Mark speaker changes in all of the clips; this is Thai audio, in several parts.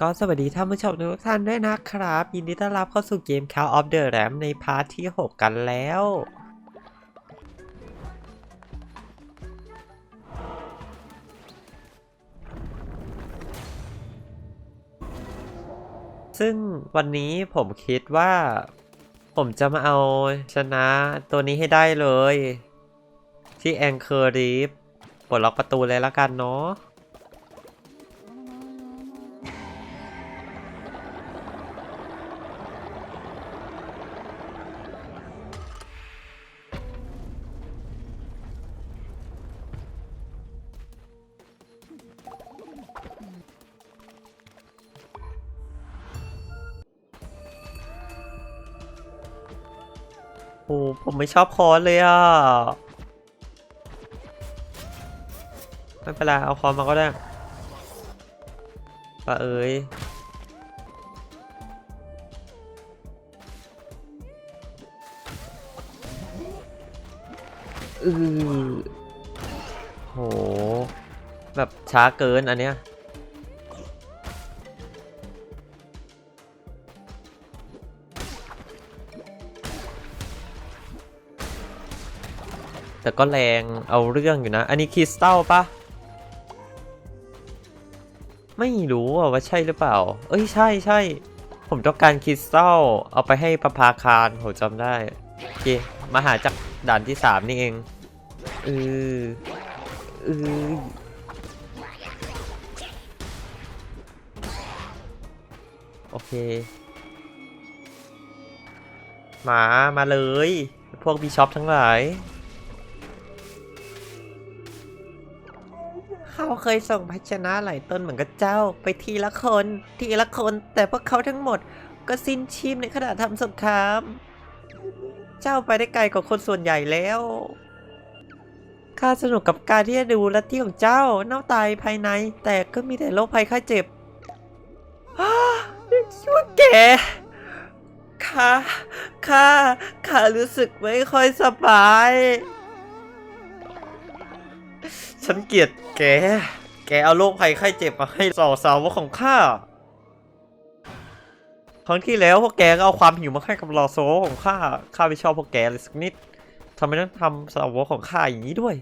Speaker 1: ก็สวัสดีท่านผู้ชมทุกท่านด้วยนะครับ ยินดีต้อนรับเข้าสู่เกม Call of the Ram ในพาร์ทที่ 6 กันแล้ว ซึ่งวันนี้ผมคิดว่า ผมจะมาเอาชนะตัวนี้ให้ได้เลย ที่แองเคอร์รีฟปลดล็อกประตูเลยละกันเนาะ อ้ผมไม่ชอบคอนเลยอะไม่เป็นไรเอาคอนมาก็ได้ปะเอ้ยอือโห แบบช้าเกินอันเนี้ย แต่ก็แรงเอาเรื่องอยู่นะ อันนี้คริสตัลปะไม่รู้ว่าใช่หรือเปล่า เอ้ยใช่ใช่ ผมต้องการคริสตัลเอาไปให้ประภาคารผมจำได้ โอเค มาหาจากด่านที่สามนี่เองเออเออโอเค มา มาเลย พวกบีช็อปทั้งหลาย เขาเคยส่งภาชนะหลายต้นเหมือนกับเจ้า ไปทีละคน ทีละคน แต่พวกเขาทั้งหมดก็สิ้นชีพในขณะทำสงคราม เจ้าไปได้ไกลกว่าคนส่วนใหญ่แล้ว ข้าสนุกกับการที่จะดูลัทธิของเจ้า เน่าตายภายใน แต่ก็มีแต่โรคภัยไข้เจ็บอ้าชั่วแกข้าข้าข้ารู้สึกไม่ค่อยสบาย ฉันเกลียดแก แกเอาโรคภัยไข้เจ็บมาให้สาวสาวของข้า ครั้งที่แล้วพวกแกก็เอาความหิวมาให้กับลอโซของข้า ข้าไม่ชอบพวกแกเลยสักนิดทำไมต้องทำสาวของข้าอย่างนี้ด้วย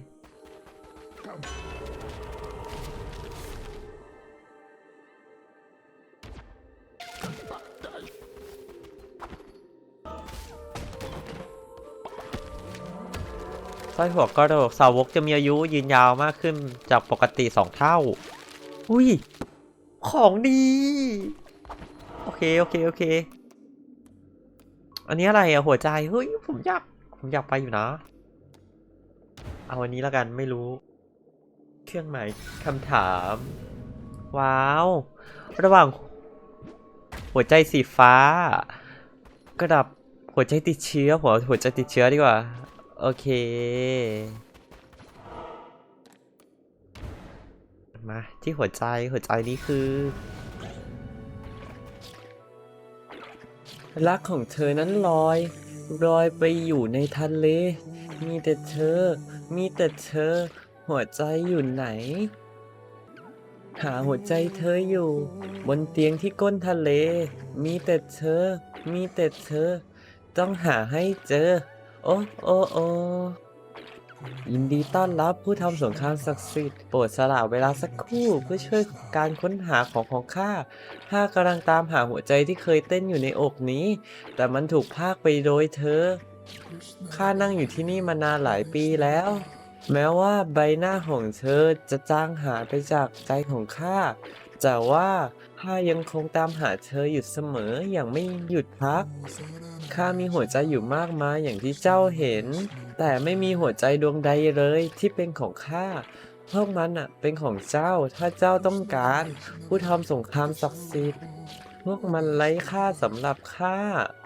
Speaker 1: ร้อยหัวกระโหลกสาวกจะมีอายุยืนยาวมากขึ้นจากปกติสองเท่า อุ้ย ของดี โอเค โอเค โอเค อันนี้อะไรอะหัวใจ เฮ้ย ผมอยาก ผมอยากไปอยู่นะ เอาอันนี้แล้วกันไม่รู้ เครื่องหมายคำถาม ว้าว ระหว่าง หัวใจสีฟ้า กระดับหัวใจติดเชื้อหัวหัวใจติดเชื้อดีกว่า โอเค มา ที่หัวใจหัวใจนี้คือรักของเธอนั้นลอยลอยไปอยู่ในทะเล มีแต่เธอ มีแต่เธอ หัวใจอยู่ไหน หาหัวใจเธออยู่ บนเตียงที่ก้นทะเล มีแต่เธอ มีแต่เธอ ต้องหาให้เจอ โอ้โอ้โอ้ยินดีต้อนรับผู้ทำสงครามศักดิ์สิทธิ์โปรดสละเวลาสักครู่เพื่อช่วยการค้นหาของของข้าข้ากำลังตามหาหัวใจที่เคยเต้นอยู่ในอกนี้ แต่มันถูกพากไปโดยเธอข้านั่งอยู่ที่นี่มานานหลายปีแล้ว แม้ว่าใบหน้าของเธอจะจางหายไปจากใจของข้าแต่ว่าข้ายังคงตามหาเธออยู่เสมออย่างไม่หยุดพัก ข้ามีหัวใจอยู่มากมายอย่างที่เจ้าเห็น แต่ไม่มีหัวใจดวงใดเลยที่เป็นของข้าพวกมันอะเป็นของเจ้าถ้าเจ้าต้องการ ผู้ทำสงครามศักดิ์สิทธิ์พวกมันไร้ค่าสำหรับข้า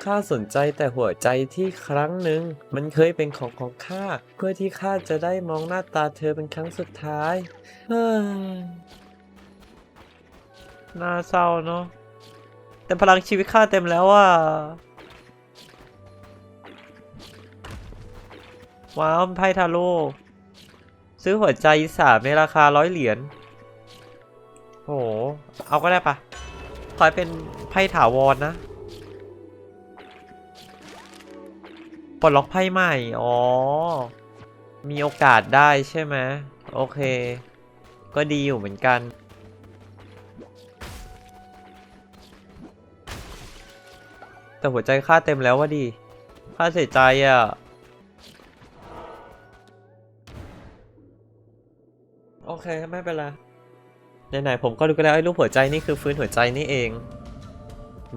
Speaker 1: ข้าสนใจแต่หัวใจที่ครั้งหนึ่ง มันเคยเป็นของของข้า เพื่อที่ข้าจะได้มองหน้าตาเธอเป็นครั้งสุดท้าย เฮ้ย น่าเศร้าเนาะ แต่พลังชีวิตข้าเต็มแล้วอะ ว้าวไพ่ทาโร่ซื้อหัวใจสามในราคาร้อยเหรียญโห เอาก็ได้ปะ
Speaker 2: ขอให้เป็นไพ่ถาวรนนะปลดล็อกไพ่ใหม่ อ๋อ มีโอกาสได้ใช่ไหมโอเค ก็ดีอยู่เหมือนกัน แต่หัวใจค่าเต็มแล้วว่าดี ค่าเสียใจอะ เคไม่เป็นไรไหนๆผมก็รู้กันแล้วไอ้รูปหัวใจนี่คือฟื้นหัวใจนี่เอง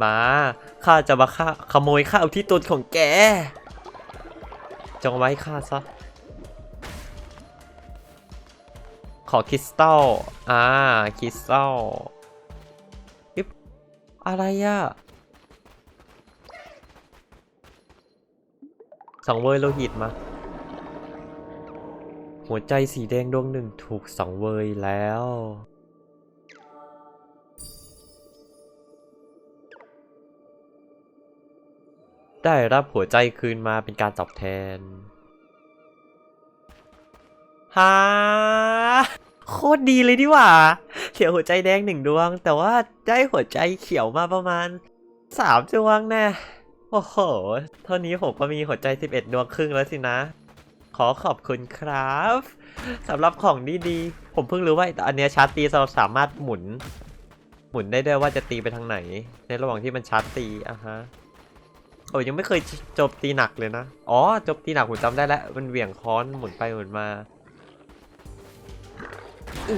Speaker 2: มาข้าจะมาฆ่าขโมยข้าวที่ตนของแก จงไว้ข้าซะ ขอคริสตัล อ่า คริสตัลอิบอะไรอะสังเวยโลหิตมา หัวใจสีแดงดวงหนึ่งถูกสังเวยแล้วได้รับหัวใจคืนมาเป็นการตอบแทนฮ่าโคตรดีเลยดีว่าเขียวหัวใจแดงหนึ่งดวง แต่ว่าได้หัวใจเขียวมาประมาณสามดวงแน่ โอ้โห เท่านี้ผมก็มีหัวใจ11ดวงครึ่งแล้วสินะ ขอขอบคุณครับสำหรับของดีๆ ผมเพิ่งรู้ว่าอันเนี้ยชาร์จตีเราสามารถหมุน หมุนได้ด้วยว่าจะตีไปทางไหน ในระหว่างที่มันชาร์จตีอะฮะโอ้ยยังไม่เคยจมตีหนักเลยนะ อ๋อจมตีหนักผมจำได้แล้ว มันเหวี่ยงค้อนหมุนไปหมุนมาอื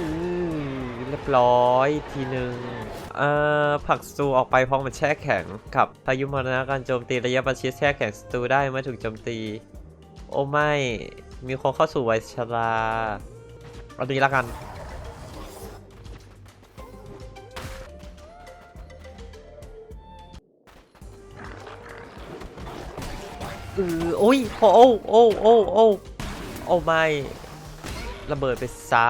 Speaker 2: อเรียบร้อยทีหนึ่งเอ่อผักสตูออกไปพราะมันแช่แข็งกับพายุมรณะการโจมตีระยะประชิดแช่แข็งสตูได้เมื่อถูกโจมตี โอ้ไม่ มีคนเข้าสู่วัยชราเอาดีละกันเออโอ้ยโอ้โอ้โอ้โอ้โอ้โอ้ไม่ ระเบิดไปซะ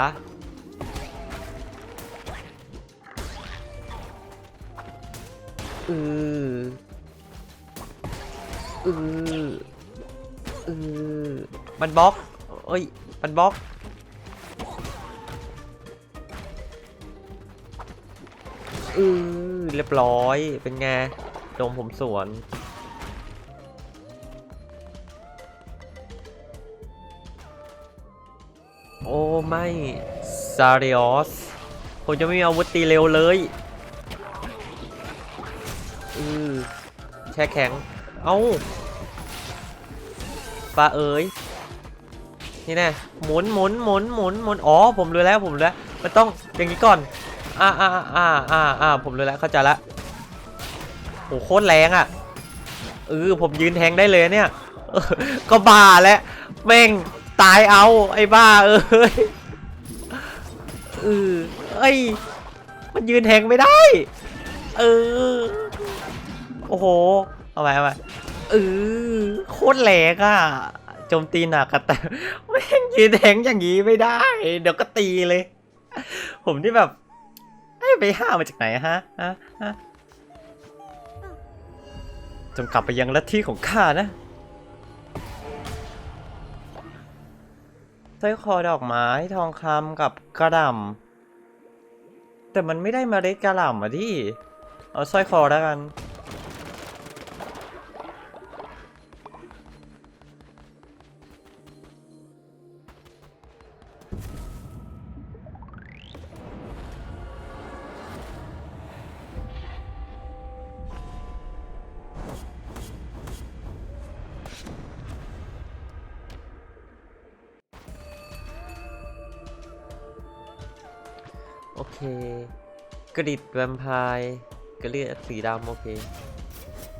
Speaker 2: เออเออ ออมันบล็อกเอ้ย มันบล็อกเออเรียบร้อย เป็นไงโดมผมสวน โอ้ไม่ ซาริออส ผมจะไม่มีอาวุธตีเร็วเลย อือแช่แข็ง เอ้า ปลาเอ๋ยนี่แน่หมุนหมุนหมุนหมุนหมุนอ๋อผมรู้แล้วผมรู้แล้วมันต้องอย่างนี้ก่อนอ่าอ่าอ่าอ่าอ่าผมรู้แล้วเข้าใจละโหโคตรแรงอะเออผมยืนแทงได้เลยเนี่ยก็บ้าแล้วแม่งตายเอาไอ้บ้าเอ้ยเออเอ้ยมันยืนแทงไม่ได้ เออ โอ้โห เอาไปเอาไป เออโคตรแหลกอะโจมตีหนักอะแต่แม่งยืนแทงอย่างนี้ไม่ได้ เดี๋ยวก็ตีเลย ผมที่แบบเอ้ยไปห้ามมาจากไหนฮะฮะฮะจงกลับไปยังลัทธิของข้านะสร้อยคอดอกไม้ทองคำกับกระหล่ำแต่มันไม่ได้เล็ดกระหล่ำอะดิเอาสร้อยคอแล้วกัน เคกริดแวมไพร์กระเลียดสีดำโอเค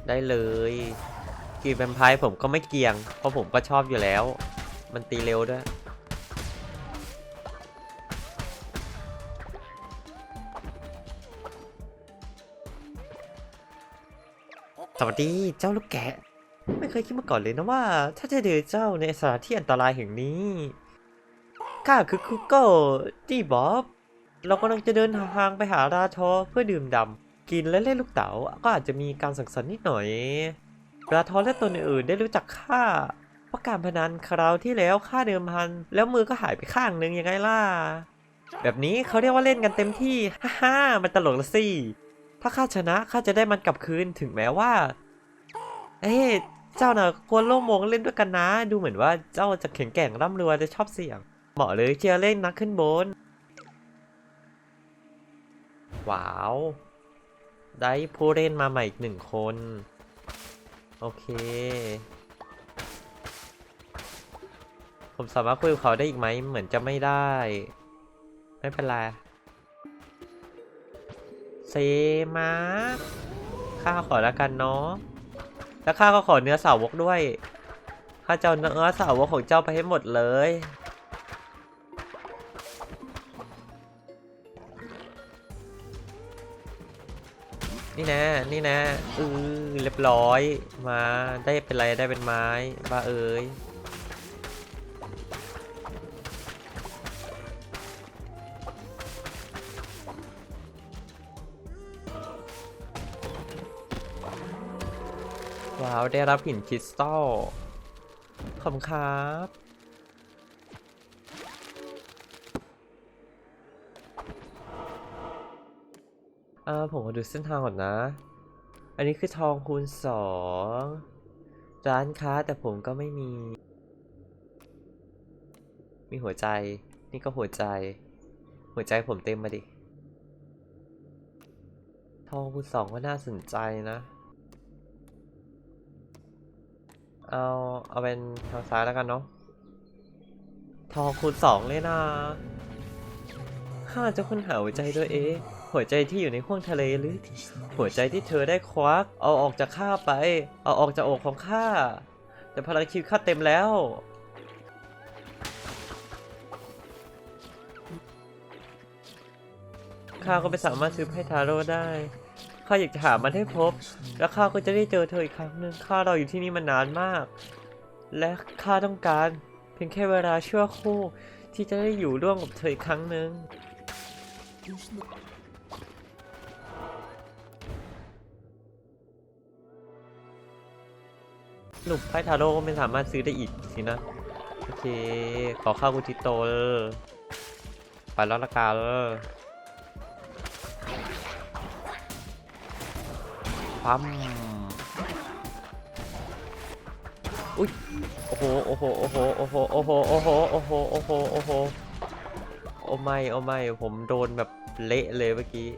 Speaker 2: ได้เลยกริดแวมไพร์ผมก็ไม่เกี่ยง เพราะผมก็ชอบอยู่แล้ว มันตีเร็วด้วยสวัสดีเจ้าลูกแกะ ไม่เคยคิดมาก่อนเลยนะว่า ถ้าจะเจอเจ้าในสถานที่อันตรายแห่งนี้ข้าคือคุกโก้จี้บ๊อบ เรากำลังจะเดินทางไปหาราทอเพื่อดื่มด่ำกินและเล่นลูกเต๋าก็อาจจะมีการสังสรรค์นิดหน่อย ราทอและตนอื่นๆได้รู้จักข้าเพราะการพนันคราวที่แล้วข้าเดิมพัน แล้วมือก็หายไปข้างนึงยังไงล่ะ แบบนี้เขาเรียกว่าเล่นกันเต็มที่ ฮ่าฮมันตลกละสิ ถ้าข้าชนะข้าจะได้มันกลับคืนถึงแม้ว่า เอ้ยเจ้าน่ะควรร่วมวงเล่นด้วยกันนะ ดูเหมือนว่าเจ้าจะแข็งแกร่งร่ำรวยและชอบเสี่ยง เหมาะเลยที่จะเล่นนักขึ้นบน ว้าว ได้ผู้เล่นมาใหม่อีกหนึ่งคน โอเค ผมสามารถคุยกับเขาได้อีกไหม เหมือนจะไม่ได้ ไม่เป็นไร เซมาข้าขอแล้วกันเนาะ แล้วข้าก็ขอเนื้อสาวกด้วย ข้าจะเอาเนื้อสาวกของเจ้าไปให้หมดเลย นี่นะ นี่นะอือเรียบร้อย มาได้เป็นไรได้เป็นไม้บ้าเอ้ยว้าว ได้รับหินคริสตัลขอบคุณครับ อ่าผมขอดูเส้นทางก่อนนะ อันนี้คือทองคูณสองร้านค้าแต่ผมก็ไม่มี มีหัวใจ นี่ก็หัวใจ หัวใจผมเต็มมาดิ ทองคูณสองก็น่าสนใจนะ เอา เอาเป็นทางซ้ายแล้วกันเนาะ ทองคูณสองเลยนะข้าจะค้นหาหัวใจตัวยเอง หัวใจที่อยู่ในห้วงทะเลหรือหัวใจที่เธอได้ควัก เอาออกจากข้าไป เอาออกจากอกของข้า แต่พลังคิวข้าเต็มแล้ว ข้าก็ไม่สามารถซื้อให้ทาโร่ได้ ข้าอยากจะหามันให้พบ แล้วข้าก็จะได้เจอเธออีกครั้งหนึ่งข้ารออยู่ที่นี่มานานมาก และข้าต้องการ เพียงแค่เวลาชั่วครู่ที่จะได้อยู่ร่วมกับเธออีกครั้งหนึ่ง สรุปไพ่ทาโร่ก็ไม่สามารถซื้อได้อีกสินะ โอเค ขอเข้ากุทิโตเลไปแล้วละกันเลปั๊มอุ้ย โอ้โห โอ้โห โอ้โห โอ้โห โอ้โห โอ้โห โอ้โห โอ้โห โอ้โห โอ้ไม่ โอ้ไม่ ผมโดนแบบเละเลยเมื่อกี้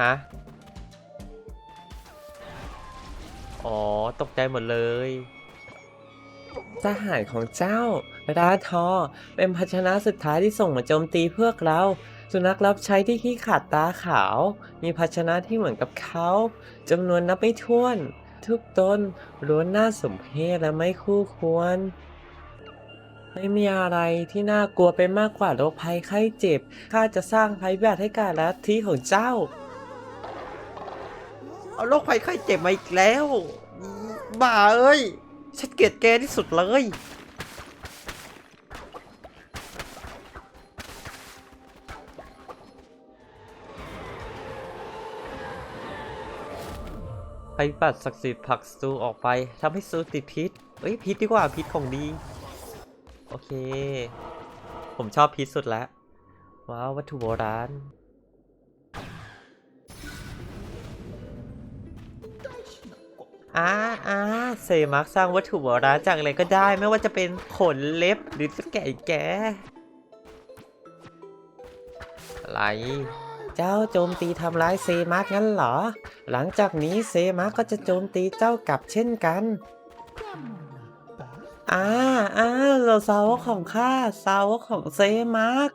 Speaker 2: ฮะ อ๋อ ตกใจหมดเลย
Speaker 1: สหายของเจ้า ราทอ เป็นภาชนะสุดท้ายที่ส่งมาโจมตีพวกเรา สุนัขรับใช้ที่ขี้ขาดตาขาว มีภาชนะที่เหมือนกับเขาจำนวนนับไม่ถ้วน ทุกตนล้วนน่าสมเพชและไม่คู่ควร ไม่มีอะไรที่น่ากลัวไปมากกว่าโรคภัยไข้เจ็บ ข้าจะสร้างภัยพิบัติให้กับลัทธิของเจ้า
Speaker 2: เอาโรคภัยไข้เจ็บมาอีกแล้ว บ้าเอ้ย ฉันเกลียดแกที่สุดเลย ไปปัดศักดิ์สิทธิ์ผักซูออกไปทำให้ซูติดพิษเอ้ยพิษดีกว่าพิษของดี โอเค ผมชอบพิษสุดแล้ว ว้าววัตถุโบราณ อ่าอ่าเซมักสร้างวัตถุโบราณจากอะไรก็ได้ ไม่ว่าจะเป็นขนเล็บหรือจะแก่แกอะไร
Speaker 1: เจ้าโจมตีทำร้ายเซมาร์กงั้นเหรอ หลังจากนี้เซมาร์กก็จะโจมตีเจ้ากลับเช่นกันอ่าอ่าเราสาวกของข้าสาวกของเซมาร์ก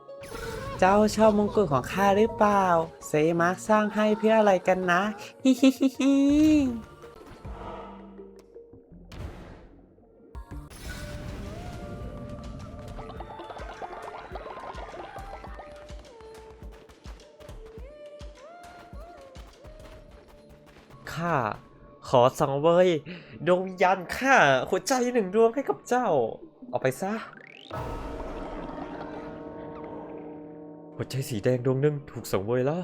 Speaker 1: เจ้าชอบมงกุฎของข้าหรือเปล่า เซมาร์กสร้างให้เพื่ออะไรกันนะ ฮิฮิฮิฮิ
Speaker 2: ข้า ขอสังเวยดวงวิญญาณข้าหัวใจหนึ่งดวงให้กับเจ้า เอาไปซะ หัวใจสีแดงดวงหนึ่งถูกสังเวยแล้ว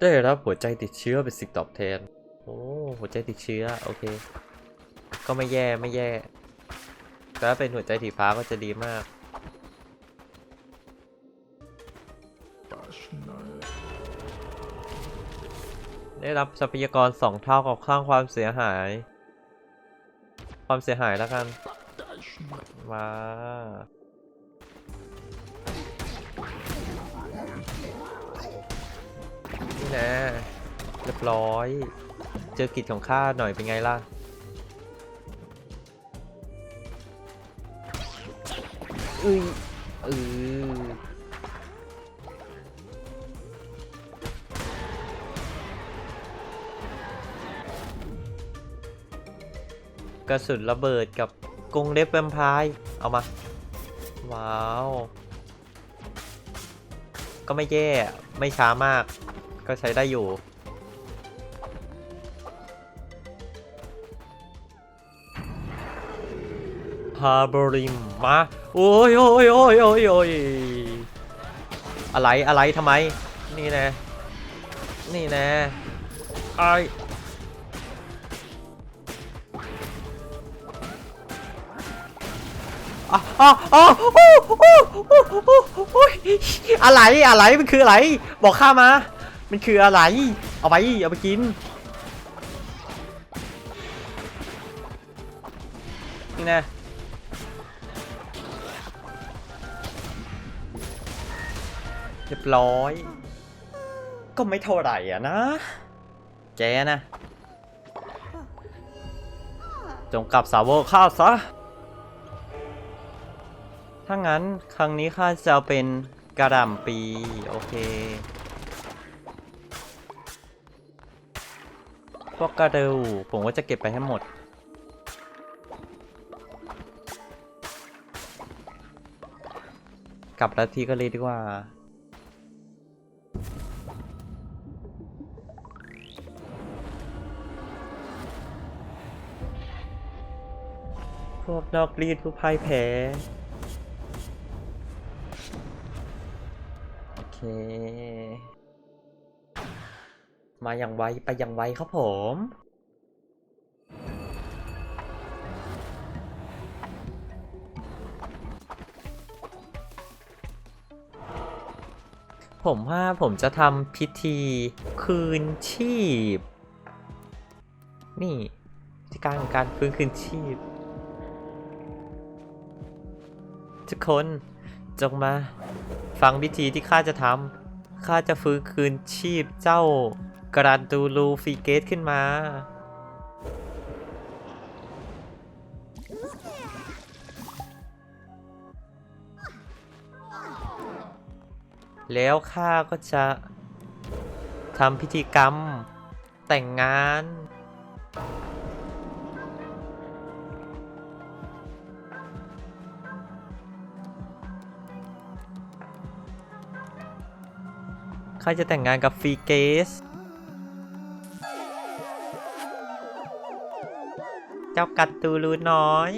Speaker 2: ได้รับหัวใจติดเชื้อเป็นสิ่งตอบแทน โอ้หัวใจติดเชื้อ โอเค ก็ไม่แย่ไม่แย่ ถ้าเป็นหัวใจสีฟ้าก็จะดีมาก ได้รับทรัพยากรสองเท่ากับข้างความเสียหาย ความเสียหายแล้วกัน มานี่นะ เรียบร้อย เจอกิจของข้าหน่อยเป็นไงล่ะ
Speaker 1: อุ้ยเออ
Speaker 2: กระสุนระเบิดกับกงเล็บแวมไพร์เอามา ว้าว ก็ไม่แย่ไม่ช้ามาก ก็ใช้ได้อยู่ ฮาร์บริมมา โอ้ยโอ้ยโอ้ยโอ้ยโอ้ยอะไรอะไรทำไม นี่แนะนี่แนะไอ อ๋ออ๋ออ๋อโอ้ยอะไรอะไรมันคืออะไร บอกข้ามา มันคืออะไร เอาไปเอาไปกินนี่นะเรียบร้อย ก็ไม่เท่าไหร่อะนะ แกนะ จงกลับสาวกข้าซะ ถ้างั้นครั้งนี้ข้าจะเป็นกระหล่ำปี โอเค พวกกระดูผมก็จะเก็บไปให้หมด กลับลัทธิก็เลยดีกว่าพวกนอกรีดผู้พ่ายแพ้ มาอย่างไวไปอย่างไวครับผมผมว่าผมจะทำพิธีคืนชีพ นี่พิธีการของการฟื้นคืนชีพ ทุกคนจงมา ฟังพิธีที่ข้าจะทำข้าจะฟื้นคืนชีพเจ้ากรันตูลูฟีเกตขึ้นมา แล้วข้าก็จะทำพิธีกรรมแต่งงาน ข้าจะแต่งงานกับฟีเกส เจ้ากัตตูรูน้อย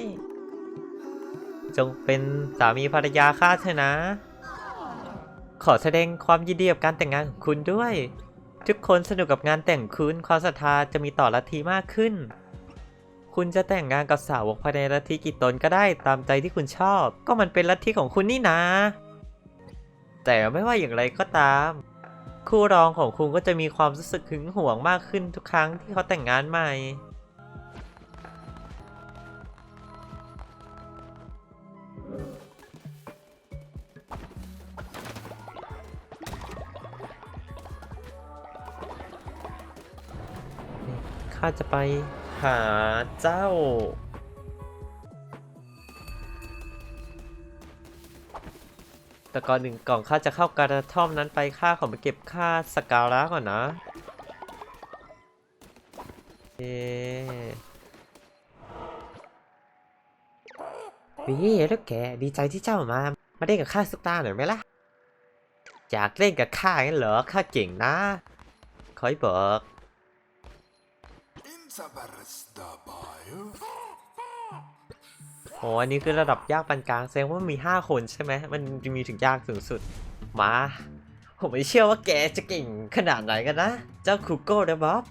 Speaker 2: จงเป็นสามีภรรยาข้าเถอะนะ ขอแสดงความยินดีกับการแต่งงานของคุณด้วย ทุกคนสนุกกับงานแต่งคุณความศรัทธาจะมีต่อลัทธิมากขึ้น คุณจะแต่งงานกับสาวกภายในลัทธิกี่ตนก็ได้ตามใจที่คุณชอบ ก็มันเป็นลัทธิของคุณนี่นะแต่ไม่ว่าอย่างไรก็ตาม คู่รองของคุณก็จะมีความรู้สึกหึงหวงมากขึ้นทุกครั้งที่เขาแต่งงานใหม่ ข้าจะไปหาเจ้า แต่ก่อนหนึ่งกล่องข้าจะเข้ากระท่อมนั้นไปข้าขอไปเก็บค่าสกการะก่อนนะเอ๊วิแล้วแกดีใจที่เจ้ามา มาเล่นกับข้าสุกตาหน่อยไหมล่ะ อยากเล่นกับข้างั้นเหรอข้าเก่งนะ คอยบอก โอ้อันนี้คือระดับยากปานกลางแสดงว่ามี 5 คนใช่ไหม มันจะมีถึงยากสูงสุด มา ผมไม่เชื่อว่าแกจะเก่งขนาดไหนกันนะ เจ้าคูโก้เดบอบ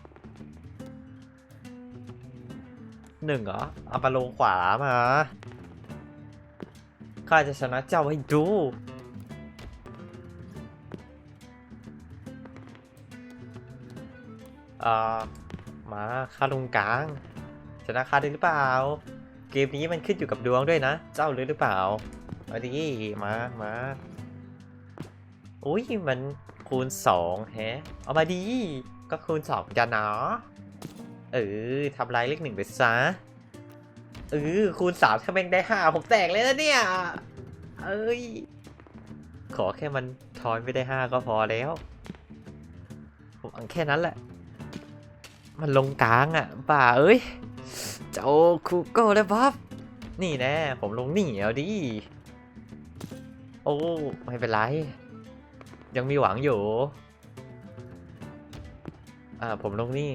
Speaker 2: หนึ่งเหรอ เอามาลงขวามาข้าจะชนะเจ้าให้ดู อ่า มาข้าลงกลาง ชนะข้าได้หรือเปล่า เกมนี้มันขึ้นอยู่กับดวงด้วยนะ เจ้ารู้หรือเปล่ามาดิมามาอุ้ยมันคูณสองแฮะ เอามาดีก็คูณสองจะเนาะเออทำลายเลขหนึ่งไปซะเออคูณสามถ้าแม่งได้ห้าผมแตกเลยนะเนี่ย เอ้ย ขอแค่มันทอนไม่ได้ห้าก็พอแล้ว ผมเอาแค่นั้นแหละ มันลงกลางอะป่าเอ้ย เจ้าคูโก้แล้วบ๊อบนี่แน่ผมลงนี่เอาดิ โอ้ ไม่เป็นไร ยังมีหวังอยู่ อ่า ผมลงนี่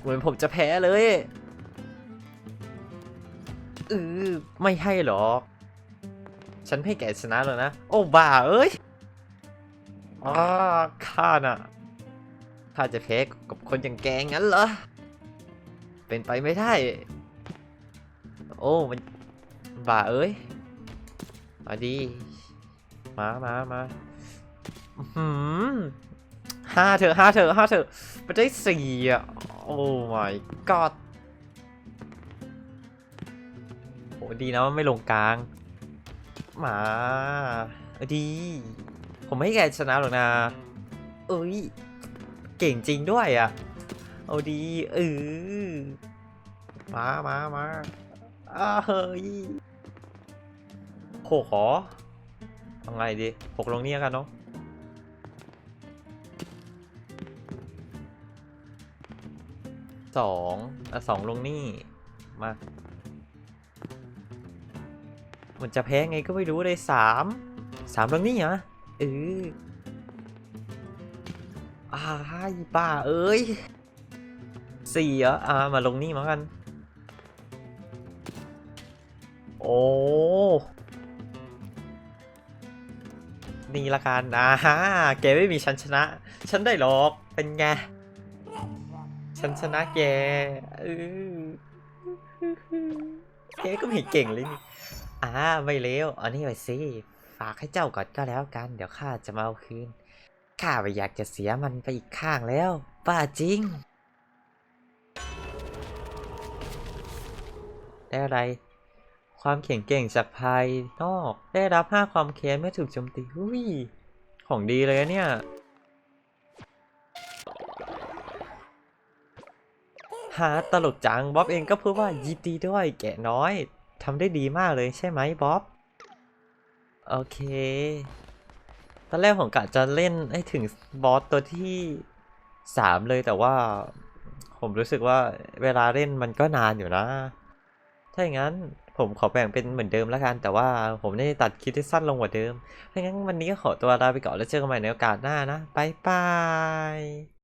Speaker 2: เหมือนผมจะแพ้เลยเออไม่ให้หรอก ฉันไม่แกชนะแล้วนะ โอ้บ้าเอ้ยอ้าข้าน่ะ ข้าจะแพ้กับคนอย่างแกงั้นเหรอ เป็นไปไม่ได้ โอ้มันบ้าเอ้ย มาดี มามามาหืมห้าเถอะห้าเถอะห้าเถอะไปได้สี่อะ โอ้ my god โหดีนะไม่ลงกลาง มาเออดี ผมไม่ให้แกชนะหรอกนะ เอ้ย เก่งจริงด้วยอะ เอาดีเออมามามาอ้าเฮ้ยโหขอเอาไงดีหกลงนี่กันเนาะสองอะสองลงนี่ มามันจะแพ้ไงก็ไม่รู้เลยสามสามลงนี่เหรอเอออ้ายบ้าเอ้ย สี่เหรออ่ามาลงนี่มากัน โอ้ นี่ละกันอ่าฮะแกไม่มีฉันชนะ ฉันได้หรอก เป็นไง ฉันชนะแกเออแกก็ไม่เก่งเลยนี่อ่าไม่เลวอานี่ไปสิ ฝากให้เจ้าก่อนก็แล้วกัน เดี๋ยวข้าจะมาเอาคืน ข้าไม่อยากจะเสียมันไปอีกข้างแล้ว ป้าจริง ได้อะไร ความแข็งเก่งจากภายนอก ได้รับ 5 ความแค้นเมื่อถูกโจมตีอุ้ย ของดีเลยเนี่ย หาตลกจัง บ๊อบเองก็พูดว่ายินดีด้วยแกะน้อยทำได้ดีมากเลยใช่ไหมบ๊อบ โอเคตอนแรกผมกะจะเล่นให้ถึงบอสตัวที่3เลยแต่ว่า ผมรู้สึกว่าเวลาเล่นมันก็นานอยู่นะ ถ้าอย่างนั้นผมขอแบ่งเป็นเหมือนเดิมแล้วกัน แต่ว่าผมได้ตัดคลิปที่สั้นลงกว่าเดิมถ้าอย่างนั้นวันนี้ก็ขอตัวลาไปก่อนแล้วเจอกันใหม่ในโอกาสหน้านะ บ๊ายบาย